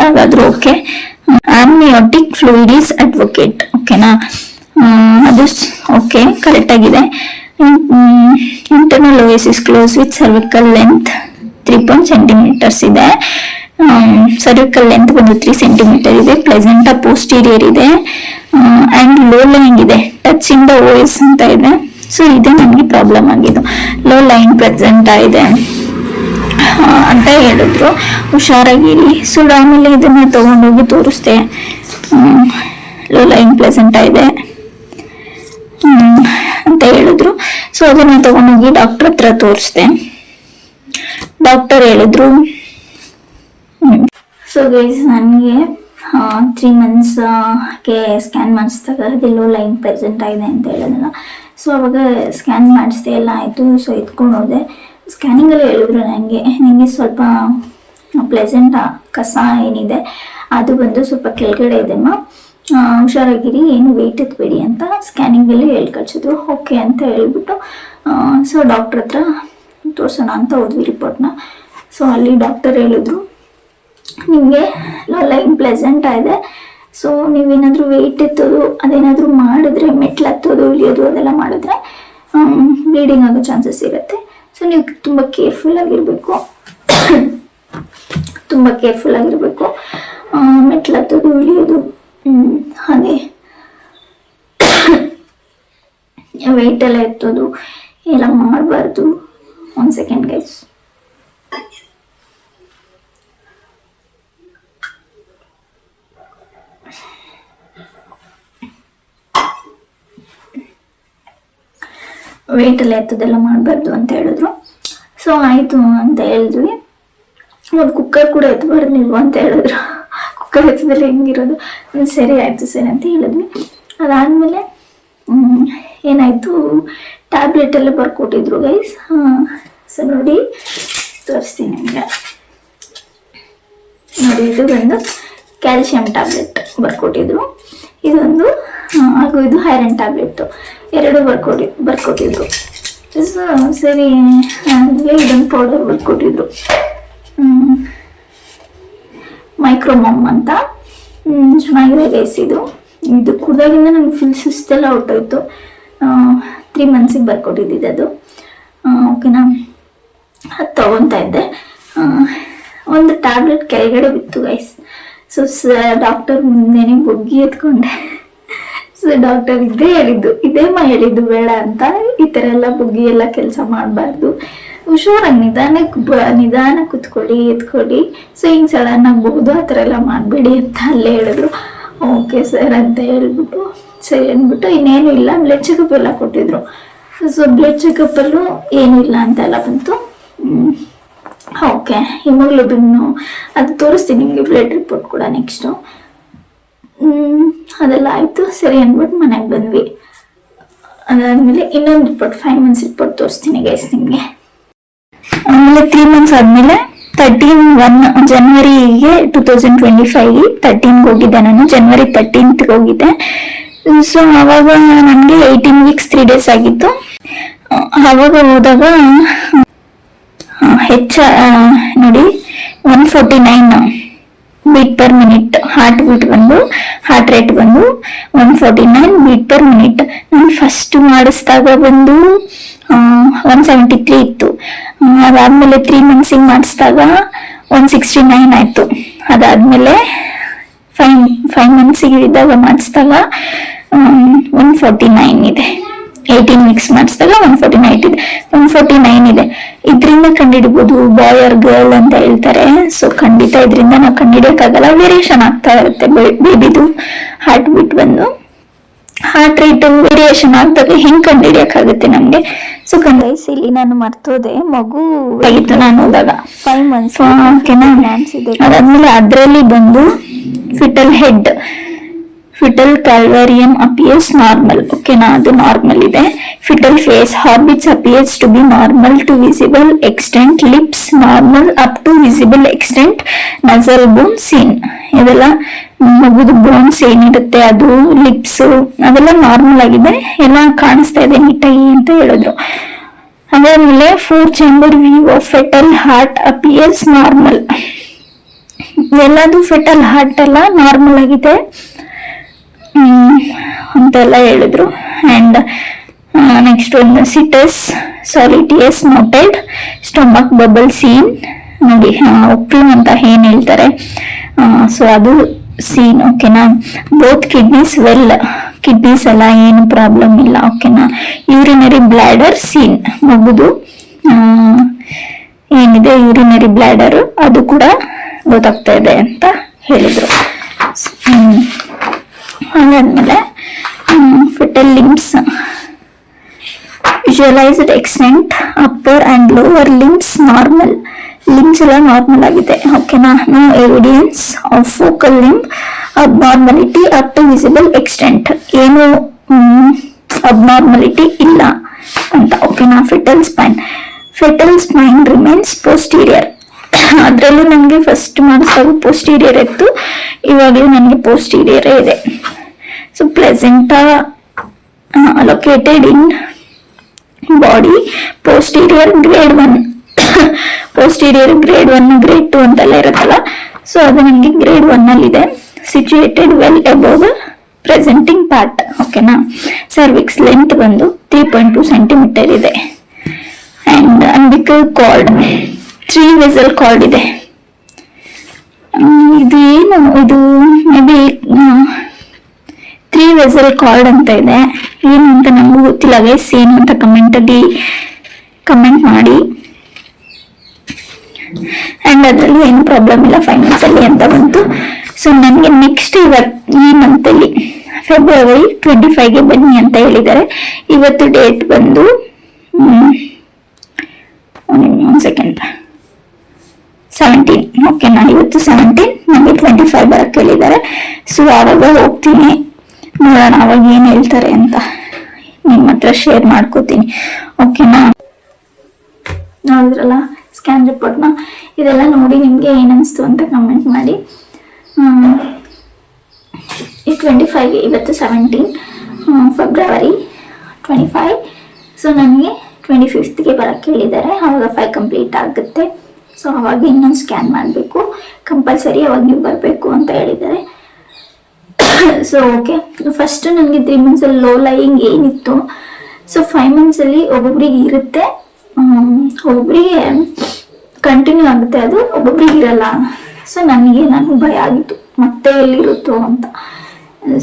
ಯಾವ್ದಾದ್ರು okay amniotic fluid is advocate ಓಕೆನಾ ಅದು ಓಕೆ ಕರೆಕ್ಟ್ ಆಗಿದೆ. Internal os is close with cervical length three point centimetres ಇದೆ. ಸರ್ವಿಕಲ್ ಲೆಂತ್ ಬಂದು ತ್ರೀ ಸೆಂಟಿಮೀಟರ್ ಇದೆ. ಪ್ಲೆಸೆಂಟ ಪೋಸ್ಟೀರಿಯರ್ ಇದೆ. ಅಂಡ್ ಲೋ ಲೈನ್ ಇದೆ. ಟಚ್ ಇನ್ ದ ಓಎಸ್ ಅಂತ ಇದೆ. ಸೊ ಇದೇ ನನಗೆ ಪ್ರಾಬ್ಲಮ್ ಆಗಿದ್ದು. ಲೋ ಲೈನ್ ಪ್ರೆಸೆಂಟ್ ಇದೆ ಅಂತ ಹೇಳಿದ್ರು. ಹುಷಾರಾಗಿರಿ ಸೊ ಆಮೇಲೆ ಇದನ್ನ ತಗೊಂಡೋಗಿ ತೋರಿಸ್ದೆ. ಲೋ ಲೈನ್ ಪ್ಲೆಸೆಂಟ್ ಇದೆ? ಅಂತ ಹೇಳಿದ್ರು. ಸೊ ಅದನ್ನ ತಗೊಂಡೋಗಿ ಡಾಕ್ಟರ್ ಹತ್ರ ತೋರಿಸ್ದೆ. ಡಾಕ್ಟರ್ ಹೇಳಿದ್ರು. ಸೊ ಗೈಸ್ ನನಗೆ ತ್ರೀ ಮಂತ್ಸ್ಗೆ ಸ್ಕ್ಯಾನ್ ಮಾಡಿಸಿದಾಗ ಅದೆಲ್ಲೋ ಲೈನ್ ಪ್ರೆಸೆಂಟ್ ಆಗಿದೆ ಅಂತ ಹೇಳಿದ್ನಲ್ಲ. ಸೊ ಅವಾಗ ಸ್ಕ್ಯಾನ್ ಮಾಡಿಸ್ದೆ, ಎಲ್ಲ ಆಯಿತು. ಸೊ ಎತ್ಕೊಂಡು ಹೋದೆ ಸ್ಕ್ಯಾನಿಂಗಲ್ಲಿ ಹೇಳಿದ್ರು ನನಗೆ ನಿಮಗೆ ಸ್ವಲ್ಪ ಪ್ಲೆಸೆಂಟ್ ಕಸ ಏನಿದೆ, ಅದು ಬಂದು ಸ್ವಲ್ಪ ಕೆಳಗಡೆ ಇದೆಮ್ಮ ಹುಷಾರಾಗಿರಿ, ಏನು ವೆಯ್ಟ್ ಎತ್ಬೇಡಿ ಅಂತ ಸ್ಕ್ಯಾನಿಂಗಲ್ಲಿ ಹೇಳಿ ಕಳ್ಸಿದ್ರು. ಓಕೆ ಅಂತ ಹೇಳ್ಬಿಟ್ಟು ಸೊ ಡಾಕ್ಟ್ರ್ ಹತ್ರ ತೋರಿಸೋಣ ಅಂತ ಹೋದ್ವಿ ರಿಪೋರ್ಟ್ನ ಸೊ ಅಲ್ಲಿ ಡಾಕ್ಟರ್ ಹೇಳಿದ್ರು, ನಿಮಗೆ ಲೈನ್ ಪ್ಲೆಸೆಂಟ್ ಇದೆ. ಸೊ ನೀವೇನಾದರೂ ವೆಯ್ಟ್ ಎತ್ತೋದು, ಅದೇನಾದರೂ ಮಾಡಿದ್ರೆ, ಮೆಟ್ಲು ಹತ್ತೋದು, ಇಳಿಯೋದು, ಅದೆಲ್ಲ ಮಾಡಿದ್ರೆ ಬ್ಲೀಡಿಂಗ್ ಆಗೋ ಚಾನ್ಸಸ್ ಇರುತ್ತೆ. ಸೊ ನೀವು ತುಂಬ ಕೇರ್ಫುಲ್ ಆಗಿರಬೇಕು. ತುಂಬ ಕೇರ್ಫುಲ್ ಆಗಿರಬೇಕು. ಮೆಟ್ಲು ಹತ್ತೋದು ಇಳಿಯೋದು. ಹಾಗೆ. ವೆಯ್ಟ್ ಎಲ್ಲ ಎತ್ತೋದು, ಎಲ್ಲ ಮಾಡಬಾರ್ದು. ಒಂದು ಸೆಕೆಂಡ್ ಗೈಸ್ ವೆಯ್ಟ್ ಎಲ್ಲ ಎತ್ತದೆಲ್ಲ ಮಾಡಬಾರ್ದು ಅಂತ ಹೇಳಿದ್ರು. ಸೊ ಆಯಿತು ಅಂತ ಹೇಳಿದ್ವಿ. ಒಂದು ಕುಕ್ಕರ್ ಕೂಡ ಎತ್ತಬಾರ್ದು ನೀವು ಅಂತ ಹೇಳಿದ್ರು. ಕುಕ್ಕರ್ ಎತ್ತದಲ್ಲಿ ಹೆಂಗಿರೋದು? ಸರಿ, ಆಯಿತು, ಸರಿ ಅಂತ ಹೇಳಿದ್ವಿ. ಅದಾದಮೇಲೆ ಏನಾಯಿತು? ಟ್ಯಾಬ್ಲೆಟ್ ಎಲ್ಲ ಬರ್ಕೊಟ್ಟಿದ್ರು ಗೈಸ್ ಸೊ ನೋಡಿ, ತೋರಿಸ್ತೀನಿ ನಿಮಗೆ. ನೋಡಿ ಇದು ಬಂದು ಕ್ಯಾಲ್ಶಿಯಂ ಟ್ಯಾಬ್ಲೆಟ್ ಬರ್ಕೊಟ್ಟಿದ್ರು. ಇದೊಂದು ಹಾಗೂ ಇದು ಐರನ್ ಟ್ಯಾಬ್ಲೆಟ್ಟು ಎರಡು ಬರ್ಕೊಡಿ ಬರ್ಕೊಟ್ಟಿದ್ರು. ಸರಿ. ಆಮೇಲೆ ಇದೊಂದು ಪೌಡರ್ ಬರ್ಕೊಟ್ಟಿದ್ರು. ಮೈಕ್ರೋಮಮ್ ಅಂತ. ಚೆನ್ನಾಗಿದೆ ಗೈಸ್ ಇದು. ಇದು ಕುಡ್ದಾಗಿಂದ ನನಗೆ ಫುಲ್ ಸುಸ್ತೆಲ್ಲ ಹೊಟ್ಟೋಯ್ತು ತ್ರೀ ಮಂತ್ಸಿಗೆ ಬರ್ಕೊಟ್ಟಿದ್ದಿದ್ದು ಅದು. ಓಕೆನಾ? ಅದು ತಗೊತಾ ಇದ್ದೆ. ಒಂದು ಟ್ಯಾಬ್ಲೆಟ್ ಕೆಳಗಡೆ ಬಿತ್ತು ಗೈಸ್ ಸೊ ಸ ಡಾಕ್ಟರ್ ಮುಂದೆನೇ ಬೊಗ್ಗಿ ಎತ್ಕೊಂಡೆ. ಡಾಕ್ಟರ್ ಇದೇ ಹೇಳಿದ್ದು. ಇದೇಮ್ಮ ಹೇಳಿದ್ದು, ಬೇಡ ಅಂತ. ಈ ಥರ ಎಲ್ಲ ಬುಗ್ಗಿ ಎಲ್ಲ ಕೆಲಸ ಮಾಡಬಾರ್ದು. ಹುಷಾರಾಗಿ ನಿಧಾನಕ್ಕೆ ಬ ನಿಧಾನ ಕುತ್ಕೊಳ್ಳಿ ಎತ್ಕೊಳ್ಳಿ ಸೊ ಹಿಂಗೆ ಸಡನ್ ಆಗ್ಬಹುದು ಆ ಥರ ಎಲ್ಲ ಮಾಡಬೇಡಿ ಅಂತ ಅಲ್ಲೇ ಹೇಳಿದ್ರು. ಓಕೆ ಸರ್ ಅಂತ ಹೇಳ್ಬಿಟ್ಟು, ಸರಿ ಅಂದ್ಬಿಟ್ಟು, ಇನ್ನೇನು ಇಲ್ಲ. ಬ್ಲಡ್ ಚೆಕಪ್ ಎಲ್ಲ ಕೊಟ್ಟಿದ್ರು. ಸೊ ಬ್ಲಡ್ ಚೆಕಪ್ಪಲ್ಲೂ ಏನೂ ಇಲ್ಲ ಅಂತೆಲ್ಲ ಬಂತು. ಓಕೆ ಹಿಮೋಗ್ಲೋಬಿನ್ನು ಅದು ತೋರಿಸ್ತೀನಿ. ನಿಮಗೆ ಬ್ಲಡ್ ರಿಪೋರ್ಟ್ ಕೂಡ ನೆಕ್ಸ್ಟು ಅದೆಲ್ಲ ಆಯಿತು. ಸರಿ ಅಂದ್ಬಿಟ್ಟು ಮನೆಗೆ ಬಂದ್ವಿ. ಅದಾದಮೇಲೆ ಇನ್ನೊಂದು ರಿಪೋರ್ಟ್ ಫೈವ್ ಮಂತ್ಸ್ ರಿಪೋರ್ಟ್ ತೋರಿಸ್ತೀನಿ ಗೈಸ್ ನಿಮಗೆ. ಆಮೇಲೆ ತ್ರೀ ಮಂತ್ಸ್ ಆದಮೇಲೆ ತರ್ಟೀನ್ ಒನ್ ಜನ್ವರಿಗೆ ಟೂ ತೌಸಂಡ್ ಟ್ವೆಂಟಿ ಫೈವ್ ತರ್ಟೀನ್ಗೆ ಹೋಗಿದ್ದೆ ನಾನು. ಜನ್ವರಿ ತರ್ಟೀನ್ತ್ಗೆ ಹೋಗಿದ್ದೆ. ಸೊ ಆವಾಗ ನನಗೆ ಏಯ್ಟೀನ್ ವೀಕ್ಸ್ ತ್ರೀ ಡೇಸ್ ಆಗಿತ್ತು. ಆವಾಗ ಹೋದಾಗ ಹೆಚ್ಚ ನೋಡಿ one forty nine beat per minute heart beat ಬಂದು ಹಾರ್ಟ್ ರೇಟ್ ಬಂದು one forty nine beat per minute ನಾನು ಫಸ್ಟ್ ಮಾಡಿಸಿದಾಗ ಬಂದು ಒನ್ ಸೆವೆಂಟಿ ತ್ರೀ ಇತ್ತು. ಅದಾದಮೇಲೆ ತ್ರೀ ಮಂತ್ಸಿಗೆ ಮಾಡಿಸಿದಾಗ ಒನ್ ಸಿಕ್ಸ್ಟಿ ನೈನ್ ಆಯಿತು. ಅದಾದಮೇಲೆ ಫೈವ್ ಫೈವ್ ಮಂತ್ಸಿಗೆ ಇದ್ದಾಗ ಮಾಡಿಸಿದಾಗ ಒನ್ ಫೋರ್ಟಿ ನೈನ್ ಇದೆ. ಏಯ್ಟೀನ್ ಮಿಕ್ಸ್ ಮಾಡಿಸಿದಾಗ ಒನ್ ಫೋರ್ಟಿ ನೈನ್ ಇದೆ ಒನ್ ಫೋರ್ಟಿ ನೈನ್ ಇದೆ. ಇದರಿಂದ ಕಂಡಿಡಬಹುದು ಬಾಯ್ ಆರ್ ಗರ್ಲ್ ಅಂತ ಹೇಳ್ತಾರೆ. ಸೊ ಖಂಡಿತ ಇದರಿಂದ ನಾವು ಕಂಡುಹಿಡಿಯೋಕ್ಕಾಗಲ್ಲ. ವೇರಿಯೇಷನ್ ಆಗ್ತಾ ಇರುತ್ತೆ ಬೇಬಿದು ಹಾರ್ಟ್ ಬೀಟ್ ಬಂದು. ಹಾರ್ಟ್ ರೇಟ್ ವೇರಿಯೇಷನ್ ಆಗ್ದಾಗ ಹೆಂಗ್ ಕಂಡಿಡಿಯಕ್ಕಾಗುತ್ತೆ ನಮ್ಗೆ? ಸೊ ಗೈಸ್ ಇಲ್ಲಿ ನಾನು ಮರ್ತೋದೆ. ಮಗು ಆಗಿತ್ತು ನಾನು ಹೋದಾಗ. ಫೈವ್ ಮಂತ್ಸ್ ಓಕೆನಾ ಇದೆ. ಅದಾದ್ಮೇಲೆ ಅದರಲ್ಲಿ ಬಂದು fetal head fetal calvarium appears normal ಓಕೆನಾ ಅದು ನಾರ್ಮಲ್ ಇದೆ. Fetal face orbits appears to be normal to visible extent lips normal up to visible extent nasal bone seen ಇವೆಲ್ಲ ಮಗುದು ಬೋನ್ಸ್ ಏನಿರುತ್ತೆ ಅದು ಲಿಪ್ಸ್ ಅದೆಲ್ಲ ನಾರ್ಮಲ್ ಆಗಿದೆ. ಎಲ್ಲ ಕಾಣಿಸ್ತಾ ಇದೆ ನೀಟಾಗಿ ಅಂತ ಹೇಳಿದ್ರು. ಅದಾದ್ಮೇಲೆ four chamber view of fetal heart appears normal ಎಲ್ಲದು ಫೆಟಲ್ ಹಾರ್ಟ್ ಎಲ್ಲ ನಾರ್ಮಲ್ ಆಗಿದೆ. ಅಂತೆಲ್ಲ ಹೇಳಿದ್ರು. ಆ್ಯಂಡ್ ನೆಕ್ಸ್ಟ್ ಒಂದು situs solitus noted stomach bubble seen ನೋಡಿ ಉಪ್ಪು ಅಂತ ಏನು ಹೇಳ್ತಾರೆ? ಸೊ ಅದು ಸೀನ್ ಓಕೆನಾ ಬೋತ್ ಕಿಡ್ನೀಸ್ ವೆಲ್ ಕಿಡ್ನೀಸ್ ಎಲ್ಲ ಏನು ಪ್ರಾಬ್ಲಮ್ ಇಲ್ಲ ಓಕೆನಾ ಯೂರಿನರಿ ಬ್ಲ್ಯಾಡರ್ ಸೀನ್ ಮಗುದು ಏನಿದೆ ಯೂರಿನರಿ ಬ್ಲ್ಯಾಡರು ಅದು ಕೂಡ ಗೊತ್ತಾಗ್ತಾ ಇದೆ ಅಂತ ಹೇಳಿದರು. ಅದಾದ್ಮೇಲೆ fetal limbs visualised extent upper and lower limbs normal limbs ಎಲ್ಲ ನಾರ್ಮಲ್ ಆಗಿದೆ ಓಕೆನಾ no? Evidence of focal limb abnormality up to visible extent ಏನು ಅಬ್ನಾರ್ಮಲಿಟಿ ಇಲ್ಲ ಅಂತ ಓಕೆನಾ fetal spine fetal spine remains posterior ಅದರಲ್ಲೂ ನನಗೆ ಫಸ್ಟ್ ಮಾಡಿಸಿದಾಗ ಪೋಸ್ಟೀರಿಯರ್ ಇತ್ತು. ಇವಾಗಲೂ ನನಗೆ ಪೋಸ್ಟೀರಿಯರೇ ಇದೆ. So placenta located in body posterior grade one posterior grade one grade two ಅಂತೆಲ್ಲ ಇರುತ್ತಲ್ಲ? ಸೊ ಅದು ನನಗೆ ಗ್ರೇಡ್ ಒನ್ ಅಲ್ಲಿ ಇದೆ situated well above presenting part ಓಕೆನಾ ಸರ್ವಿಕ್ಸ್ ಲೆಂತ್ ಬಂದು ತ್ರೀ ಪಾಯಿಂಟ್ ಟು ಸೆಂಟಿಮೀಟರ್ ಇದೆ. And umbilical cord three vessel cord ಇದೆ. ಇದು ಏನು? ಇದು may be three vessel cord ಅಂತ ಇದೆ. ಏನು ಅಂತ ನಮಗೂ ಗೊತ್ತಿಲ್ಲ ವೇಸ್ ಏನು ಅಂತ ಕಮೆಂಟಲ್ಲಿ ಕಮೆಂಟ್ ಮಾಡಿ. ಆ್ಯಂಡ್ ಅದರಲ್ಲಿ ಏನು ಪ್ರಾಬ್ಲಮ್ ಇಲ್ಲ ಫೈನಾನ್ಸಲ್ಲಿ ಅಂತ ಬಂತು. ಸೊ ನನಗೆ ನೆಕ್ಸ್ಟ್ ಇವತ್ತು ಈ ಮಂತಲ್ಲಿ ಫೆಬ್ರವರಿ ಟ್ವೆಂಟಿ ಫೈವ್ಗೆ ಬನ್ನಿ ಅಂತ ಹೇಳಿದ್ದಾರೆ. ಇವತ್ತು ಡೇಟ್ ಬಂದು ಒಂದು ಸೆಕೆಂಡ್ ಸೆವೆಂಟೀನ್ ಓಕೆನಾ ಇವತ್ತು ಸೆವೆಂಟೀನ್ ನಮಗೆ ಟ್ವೆಂಟಿ ಫೈವ್ ಬರಕ್ಕೆ ಹೇಳಿದ್ದಾರೆ. ಸೊ ಆವಾಗ ಹೋಗ್ತೀನಿ. ನೋಡೋಣ ಅವಾಗ ಏನು ಹೇಳ್ತಾರೆ ಅಂತ ನಿಮ್ಮ ಹತ್ರ ಶೇರ್ ಮಾಡ್ಕೋತೀನಿ. ಓಕೆನಾ ನೋಡಿದ್ರಲ್ಲ ಸ್ಕ್ಯಾನ್ ರಿಪೋರ್ಟ್ನ ಇದೆಲ್ಲ ನೋಡಿ ನಿಮಗೆ ಏನನ್ನಿಸ್ತು ಅಂತ ಕಮೆಂಟ್ ಮಾಡಿ. ಈ ಟ್ವೆಂಟಿ ಫೈವ್ ಇವತ್ತು seventeen February twenty five so ನನಗೆ ಟ್ವೆಂಟಿ ಫಿಫ್ತ್ಗೆ ಬರೋಕ್ಕೆ ಹೇಳಿದ್ದಾರೆ. ಆವಾಗ ಫೈವ್ ಕಂಪ್ಲೀಟ್ ಆಗುತ್ತೆ. ಸೊ ಅವಾಗ ಇನ್ನೊಂದು ಸ್ಕ್ಯಾನ್ ಮಾಡಬೇಕು. ಕಂಪಲ್ಸರಿ ಅವಾಗ ನೀವು ಬರಬೇಕು ಅಂತ ಹೇಳಿದ್ದಾರೆ. ಸೊ ಓಕೆ ಫಸ್ಟ್ ನನಗೆ ತ್ರೀ ಮಂತ್ಸಲ್ಲಿ ಲೋ ಲೈಯಿಂಗ್ ಏನಿತ್ತು. ಸೊ ಫೈವ್ ಮಂತ್ಸಲ್ಲಿ ಒಬ್ಬೊಬ್ರಿಗೆ ಇರುತ್ತೆ. ಒಬ್ಬೊಬ್ರಿಗೆ ಕಂಟಿನ್ಯೂ ಆಗುತ್ತೆ. ಅದು ಒಬ್ಬೊಬ್ರಿಗೆ ಇರಲ್ಲ. ಸೊ ನನಗೆ ನನಗೆ ಭಯ ಆಗಿತ್ತು. ಮತ್ತೆ ಎಲ್ಲಿರುತ್ತೋ ಅಂತ.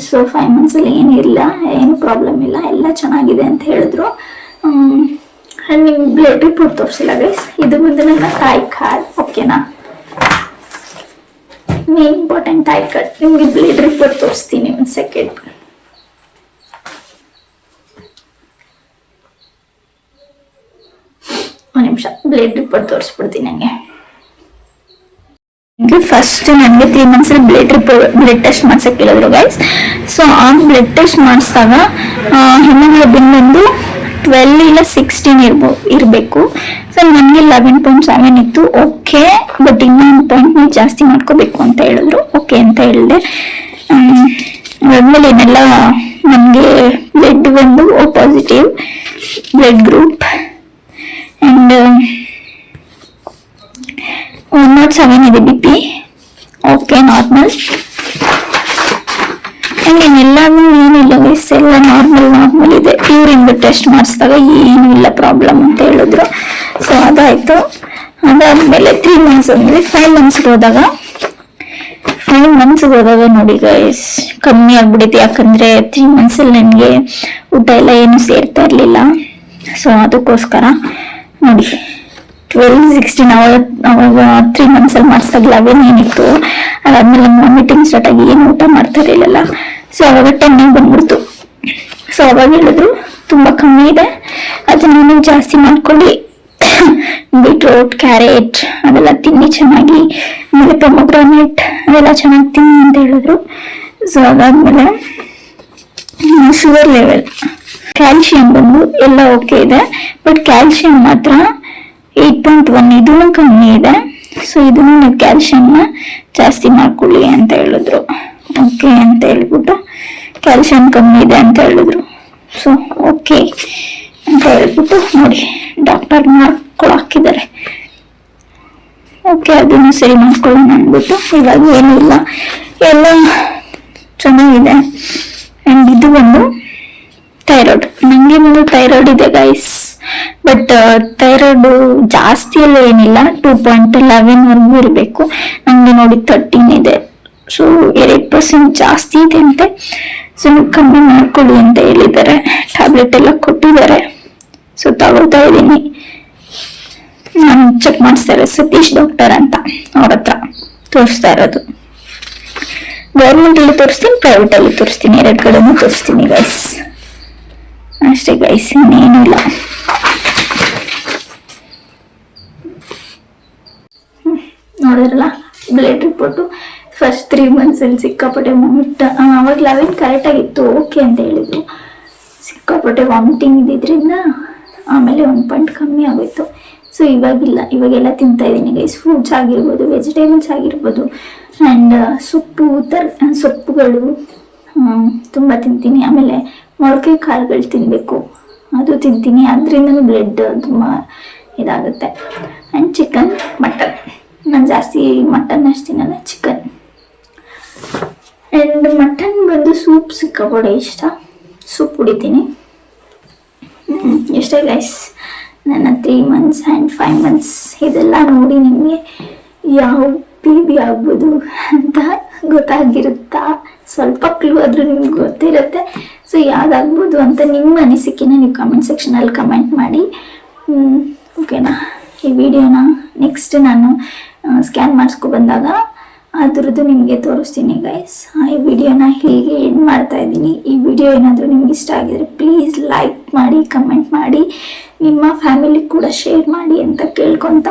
ಸೊ ಫೈವ್ ಮಂತ್ಸಲ್ಲಿ ಏನಿಲ್ಲ, ಏನು ಪ್ರಾಬ್ಲಮ್ ಇಲ್ಲ. ಎಲ್ಲ ಚೆನ್ನಾಗಿದೆ ಅಂತ ಹೇಳಿದ್ರು. ಆ್ಯಂಡ್ ನಿಮ್ಗೆ ಬ್ಲಡ್ ರಿಪೋರ್ಟ್ ತೋರಿಸಿಲ್ಲ ಗೈಸ್ ಇದು ಬಂದು ನನ್ನ ತಾಯಿ ಕಾರ್ಡ್ ಓಕೆನಾ ಮೇನ್ ಇಂಪಾರ್ಟೆಂಟ್ ತಾಯಿ ಕಾರ್ಡ್ ನಿಮಗೆ ಬ್ಲಡ್ ರಿಪೋರ್ಟ್ ತೋರಿಸ್ತೀನಿ ಒಂದು ಸೆಕೆಂಡ್ ಒಂದು ನಿಮಿಷ. ಬ್ಲಡ್ ರಿಪೋರ್ಟ್ ತೋರಿಸ್ಬಿಡ್ತೀನಿ ನನಗೆ ಫಸ್ಟ್ ನನಗೆ three months blood blood test ಮಾಡ್ಸಕ್ ಹೇಳಿದ್ರು ಗೈಸ್ ಸೊ ಆ ಬ್ಲಡ್ ಟೆಸ್ಟ್ ಮಾಡಿಸಿದಾಗ ಹಿಮೋಗ್ಲೋಬಿನ್ ಬಂದು ಟ್ವೆಲ್ ಇಲ್ಲ ಸಿಕ್ಸ್ಟೀನ್ ಇರ್ಬೋ ಇರಬೇಕು. ಸೊ ನನಗೆ ಲೆವೆನ್ ಪಾಯಿಂಟ್ ಸೆವೆನ್ ಇತ್ತು. ಓಕೆ ಬಟ್ ಇನ್ನೊಂದು ಪಾಯಿಂಟ್ ನೀವು ಜಾಸ್ತಿ ಮಾಡ್ಕೋಬೇಕು ಅಂತ ಹೇಳಿದ್ರು. ಓಕೆ ಅಂತ ಹೇಳಿದೆ. ಆಮೇಲೆ ಇದೆಲ್ಲ ನನಗೆ ಬ್ಲಡ್ ಬಂದು O positive blood group and one not seven ಇದೆ B P okay normal and ಎಲ್ಲಾನು ವಯಸ್ ಎಲ್ಲ ನಾರ್ಮಲ್ ನಾರ್ಮಲ್ ಇದೆ. ಯೂರಿನ್ ಟೆಸ್ಟ್ ಮಾಡಿಸಿದಾಗ ಏನು ಇಲ್ಲ ಪ್ರಾಬ್ಲಮ್ ಅಂತ ಹೇಳಿದ್ರು. ಸೊ ಅದಾಯಿತು. ಅದಾದ್ಮೇಲೆ ತ್ರೀ ಮಂತ್ಸ್ ಅಂದರೆ ಫೈವ್ ಮಂತ್ಸ್ಗೆ ಹೋದಾಗ ಫೈವ್ ಮಂತ್ಸ್ಗೆ ಹೋದಾಗ ನೋಡಿ ಗೈಸ್ ಕಮ್ಮಿ ಆಗ್ಬಿಡೈತೆ ಯಾಕಂದ್ರೆ ತ್ರೀ ಮಂತ್ಸಲ್ಲಿ ನನಗೆ ಊಟ ಎಲ್ಲ ಏನು ಸೇರ್ತಾ ಇರಲಿಲ್ಲ. ಸೊ ಅದಕ್ಕೋಸ್ಕರ ನೋಡಿ ಟ್ವೆಲ್ ಸಿಕ್ಸ್ಟೀನ್ ಅವರ್ ಅವಾಗ ತ್ರೀ ಮಂತ್ಸಲ್ಲಿ ಮಾಡಿಸಿದಾಗ ಲೆವೆನ್ ಏನಿತ್ತು. ಅದಾದ್ಮೇಲೆ ವಾಮಿಟಿಂಗ್ ಸ್ಟಾರ್ಟ್ ಆಗಿ ಏನು ಊಟ ಮಾಡ್ತಾ ಇರಲಿಲ್ಲ ಸೊ ಅವಾಗ ಟೆನ್ನಿಗೆ ಬಂದ್ಬಿಡ್ತು ಸೊ ಅವಾಗ ಹೇಳಿದ್ರು ತುಂಬ ಕಮ್ಮಿ ಇದೆ. ಅದನ್ನ ಜಾಸ್ತಿ ಮಾಡ್ಕೊಳ್ಳಿ. ಬೀಟ್ರೂಟ್, ಕ್ಯಾರೆಟ್ ಅದೆಲ್ಲ ತಿನ್ನಿ ಚೆನ್ನಾಗಿ. ಆಮೇಲೆ ಪೊಮೊಗ್ರಾನೇಟ್ ಅದೆಲ್ಲ ಚೆನ್ನಾಗಿ ತಿನ್ನಿ ಅಂತ ಹೇಳಿದ್ರು. ಸೊ ಅದಾದ್ಮೇಲೆ ಶುಗರ್ ಲೆವೆಲ್. ಕ್ಯಾಲ್ಶಿಯಂ ಬಂದು ಎಲ್ಲ ಓಕೆ ಇದೆ. ಬಟ್ ಕ್ಯಾಲ್ಶಿಯಂ ಮಾತ್ರ ಏಟ್ ಪಾಯಿಂಟ್ ಒನ್ ಇದೂ ಕಮ್ಮಿ ಇದೆ. ಸೊ ಇದನ್ನು ನೀವು ಕ್ಯಾಲ್ಶಿಯಂನ ಜಾಸ್ತಿ ಮಾಡ್ಕೊಳ್ಳಿ ಅಂತ ಹೇಳಿದ್ರು. ಓಕೆ ಅಂತ ಹೇಳ್ಬಿಟ್ಟು ಕ್ಯಾಲ್ಶಿಯಂ ಕಮ್ಮಿ ಇದೆ ಅಂತ ಹೇಳಿದ್ರು. ಸೊ ಓಕೆ ಅಂತ ಹೇಳ್ಬಿಟ್ಟು ನೋಡಿ ಡಾಕ್ಟರ್ ಮಾಡ್ಕೊಳ್ ಹಾಕಿದ್ದಾರೆ. ಓಕೆ ಅದನ್ನು ಸರಿ ಮಾಡ್ಕೊಳ್ಳೋಣ ಅಂದ್ಬಿಟ್ಟು ಇವಾಗ ಏನೂ ಇಲ್ಲ. ಎಲ್ಲ ಚೆನ್ನಾಗಿದೆ. ಆ್ಯಂಡ್ ಇದು ಒಂದು ಥೈರಾಯ್ಡ್ ನನಗೆ ಒಂದು ಥೈರಾಯ್ಡ್ ಇದೆ ಗೈಸ್ ಬಟ್ ಥೈರಾಯ್ಡ್ ಜಾಸ್ತಿ ಎಲ್ಲ ಏನಿಲ್ಲ. ಟೂ ಪಾಯಿಂಟ್ ಲೆವೆನ್ವರೆಗೂ ಇರಬೇಕು. ನನಗೆ ನೋಡಿ ತರ್ಟೀನ್ ಇದೆ. ಸೊ ಎರಡು ಪರ್ಸೆಂಟ್ ಜಾಸ್ತಿ ಇದೆ ಅಂತೆ. ಸೊ ಕಮ್ಮಿ ಮಾಡ್ಕೊಳ್ಳಿ ಅಂತ ಹೇಳಿದ್ದಾರೆ. ಟ್ಯಾಬ್ಲೆಟ್ ಎಲ್ಲ ಕೊಟ್ಟಿದ್ದಾರೆ. ಸೊ ತಗೋತಾ ಇದ್ದೀನಿ. ನಾನು ಚೆಕ್ ಮಾಡಿಸ್ತಾರೆ. ಸತೀಶ್ ಡಾಕ್ಟರ್ ಅಂತ ಅವ್ರ ಹತ್ರ ತೋರಿಸ್ತಾ ಇರೋದು. ಗೌರ್ಮೆಂಟಲ್ಲಿ ತೋರಿಸ್ತೀನಿ ಪ್ರೈವೇಟಲ್ಲಿ ತೋರಿಸ್ತೀನಿ. ಎರಡು ಕಡೆನೂ ತೋರಿಸ್ತೀನಿ ಗೈಸ್ ಅಷ್ಟೇ ಗೈಸ್ ಇನ್ನೇನಿಲ್ಲ. ನೋಡಿದ್ರಲ್ಲ? ಬ್ಲಡ್ ರಿಪೋರ್ಟು ಫಸ್ಟ್ ತ್ರೀ ಮಂತ್ಸಲ್ಲಿ ಸಿಕ್ಕಾಪಟ್ಟೆ ವಾಮಿಟ್ ಅವಾಗ ಲೆವೆನ್ ಕರೆಕ್ಟಾಗಿತ್ತು ಓಕೆ ಅಂತ ಹೇಳಿದ್ರು. ಸಿಕ್ಕಾಪಟ್ಟೆ ವಾಮಿಟಿಂಗ್ ಇದ್ದಿದ್ರಿಂದ ಆಮೇಲೆ ಒಂದು ಪಾಯಿಂಟ್ ಕಮ್ಮಿ ಆಗೋಯ್ತು. ಸೊ ಇವಾಗಿಲ್ಲ, ಇವಾಗೆಲ್ಲ ತಿಂತಾ ಇದ್ದೀನಿ ಗೈಸ್ ಫ್ರೂಟ್ಸ್ ಆಗಿರ್ಬೋದು ವೆಜಿಟೇಬಲ್ಸ್ ಆಗಿರ್ಬೋದು ಆ್ಯಂಡ್ ಸೊಪ್ಪು, ತರ್ ಸೊಪ್ಪುಗಳು ತುಂಬ ತಿಂತೀನಿ. ಆಮೇಲೆ ಮೊಳಕೆ ಕಾಳುಗಳು ತಿನ್ನಬೇಕು ಅದು ತಿಂತೀನಿ. ಅದರಿಂದನೂ ಬ್ಲಡ್ ತುಂಬ ಇದಾಗುತ್ತೆ. ಆ್ಯಂಡ್ ಚಿಕನ್ ಮಟನ್ ನಾನು ಜಾಸ್ತಿ ಮಟನ್ ಅಷ್ಟು ಚಿಕನ್ ಆ್ಯಂಡ್ ಮಟನ್ ಬಂದು ಸೂಪ್ ಸಿಕ್ಕಾಪಡೆ ಇಷ್ಟ. ಸೂಪ್ ಕುಡಿತೀನಿ. ಎಷ್ಟೇ ಗೈಸ್ ನನ್ನ three months and five months ಇದೆಲ್ಲ ನೋಡಿ ನಿಮಗೆ ಯಾವ ಬಿ ಬಿ ಆಗ್ಬೋದು ಅಂತ ಗೊತ್ತಾಗಿರುತ್ತಾ? ಸ್ವಲ್ಪ ಕ್ಲೂ ಆದರೂ ನಿಮ್ಗೆ ಗೊತ್ತಿರುತ್ತೆ. ಸೊ ಯಾವ್ದಾಗ್ಬೋದು ಅಂತ ನಿಮ್ಮ ಅನಿಸಿಕೆನ ನೀವು ಕಮೆಂಟ್ ಸೆಕ್ಷನಲ್ಲಿ ಕಮೆಂಟ್ ಮಾಡಿ. ಓಕೆನಾ ಈ ವಿಡಿಯೋನ ನೆಕ್ಸ್ಟ್ ನಾನು ಸ್ಕ್ಯಾನ್ ಮಾಡಿಸ್ಕೊ ಬಂದಾಗ ಅದ್ರದ್ದು ನಿಮಗೆ ತೋರಿಸ್ತೀನಿ ಗೈಸ್ ಈ ವಿಡಿಯೋನ ಹೀಗೆ ಎಂಡ್ ಮಾಡ್ತಾ ಇದ್ದೀನಿ. ಈ ವಿಡಿಯೋ ಏನಾದರೂ ನಿಮ್ಗೆ ಇಷ್ಟ ಆಗಿದ್ರೆ ಪ್ಲೀಸ್ ಲೈಕ್ ಮಾಡಿ ಕಮೆಂಟ್ ಮಾಡಿ, ನಿಮ್ಮ ಫ್ಯಾಮಿಲಿ ಕೂಡ ಶೇರ್ ಮಾಡಿ ಅಂತ ಕೇಳ್ಕೊತ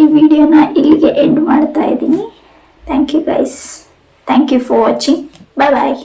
ಈ ವಿಡಿಯೋನ ಇಲ್ಲಿಗೆ ಎಂಡ್ ಮಾಡ್ತಾ ಇದ್ದೀನಿ. Thank you guys thank you for watching bye bye